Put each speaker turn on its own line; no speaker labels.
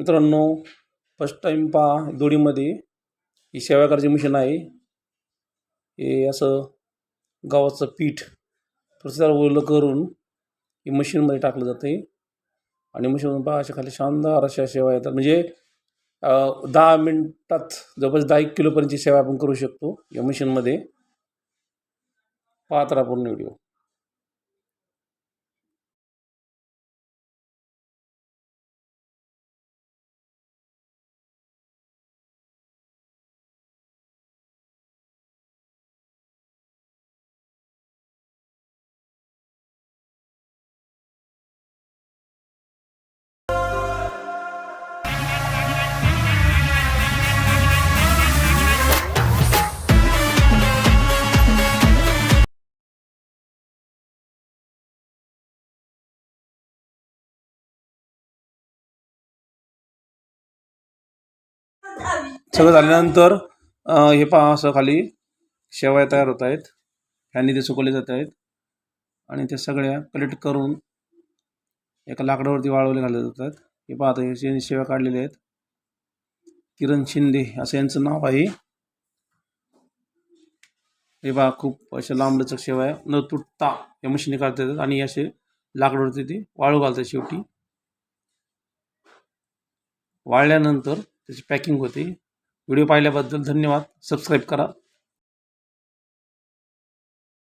मित्रांनो first time पहा दोडीमध्ये ही शेव्या करायची मशीन आहे. हे असं गव्हाचं पीठ प्रसार ओलं करून ही मशीनमध्ये टाकलं जाते आणि मशीनमधून पहा अशा खाली शानदार अशा सेवा येतात. म्हणजे दहा मिनटात जवळपास दहा एक किलोपर्यंतची सेवा आपण करू शकतो या मशीनमध्ये पाहत राहा पूर्ण व्हिडिओ सगळं झाल्यानंतर हे पहा असं खाली शेवया तयार होत आहेत. ह्यांनी ते सुकवले जात आहेत. आणि ते सगळ्या कलेक्ट करून एका लाकडावरती वाळवले घालले जातात हे पहा आता हे शेव्या काढलेल्या आहेत. किरण शिंदे असं यांचं नाव आहे. हे पहा खूप अशा लांबलचक शेवया न तुटता या मशीने काढता येतात आणि असे लाकडावरती ते वाळू घालतात शेवटी. वाळल्यानंतर त्याची पॅकिंग होते. व्हिडिओ पाहिल्याबद्दल धन्यवाद. सबस्क्राईब करा.